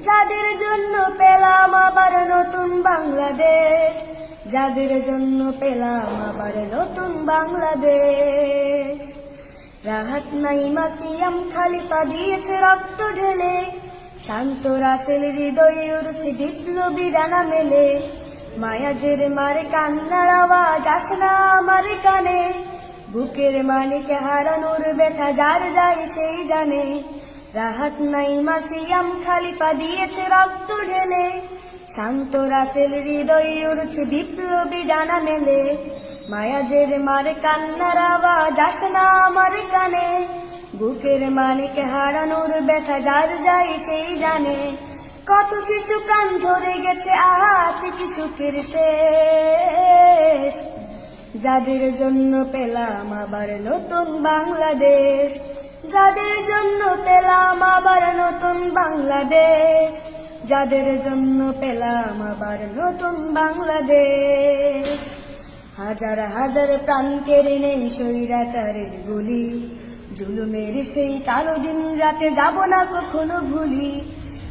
যাদের জন্য পেলাম আবার নতুন বাংলাদেশ। যাদের জন্য পেলাম আবার নতুন বাংলাদেশ। রাহাত নাইমা সিয়াম খালিফা দিয়েছে রক্ত ঢেলে। শান্ত রাসেল হৃদয়ে উড়ছে বিপ্লবী ডানা মেলে। মায়াজের মারে কান্নার আওয়াজ আসে না আমার কানে। বুকের মানিকে হারানোর ব্যথা যার যায় সেই জানে। রাহাত নাই মাসিয়াম খালিফা দিয়েছে রক্ত ঢেলে। শান্ত রাসেল হৃদয় উড়ছে বিপ্লবী ডানা মেলে। মায়াজের মারে কান্নার আওয়াজ আসে না আমার কানে। বুকের মানিকে হারানোর ব্যথা যার যায় সেই জানে। কত শিশু প্রাণ ঝরে গেছে, আজ কি সুখের শেষ? যাদের জন্য পেলাম আবার নতুন বাংলাদেশ। যাদের জন্য পেলাম আবার নতুন বাংলাদেশ, যাদের জন্য পেলাম আবার নতুন বাংলাদেশ। হাজার হাজার প্রাণ কেড়ে নেই স্বৈরাচারের গুলি, জুলুমের সেই কালো দিন রাতে যাব না কখনো ভুলি।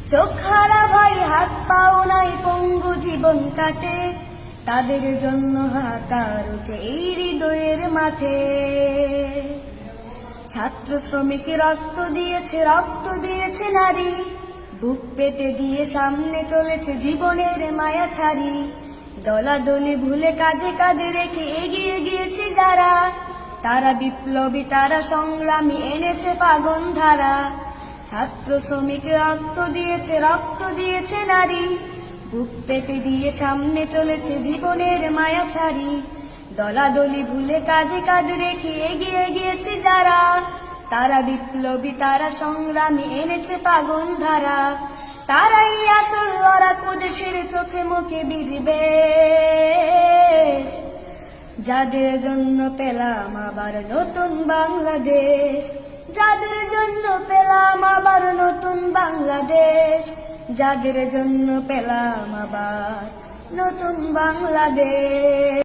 চোখ হারা ভাই হাত পাও নাই, পঙ্গু জীবন কাটে, তাদের জন্য হাকার এই হৃদয়ের মাঠে। ছাত্র শ্রমিক রক্ত দিয়েছে রক্ত দিয়েছে নারী। বুক পেতে দিয়ে সামনে চলেছে জীবনের মায়া ছাড়ি। দলাদলি ভুলে কাঁধে কাঁধে রেখে এগিয়ে গিয়েছে যারা। তারা বিপ্লবী, তারা সংগ্রামী, এনেছে পাগন ধারা। ছাত্র শ্রমিক রক্ত দিয়েছে রক্ত দিয়েছে নারী। বুক পেতে দিয়ে সামনে চলেছে জীবনের মায়া ছাড়ি। দলাদলি ভুলে কাঁধে কাঁধে রেখে এগিয়ে গিয়েছে যারা। তারা বিপ্লবী, তারা সংগ্রামী, এনেছে পাগন ধারা। তারাই আসল লড়া কুদেশের চোখে মুখে বিরিবেশ যাদের জন্য পেলাম আবার নতুন বাংলাদেশ। যাদের জন্য পেলাম আবার নতুন বাংলাদেশ। যাদের জন্য পেলাম আবার নতুন বাংলাদেশ।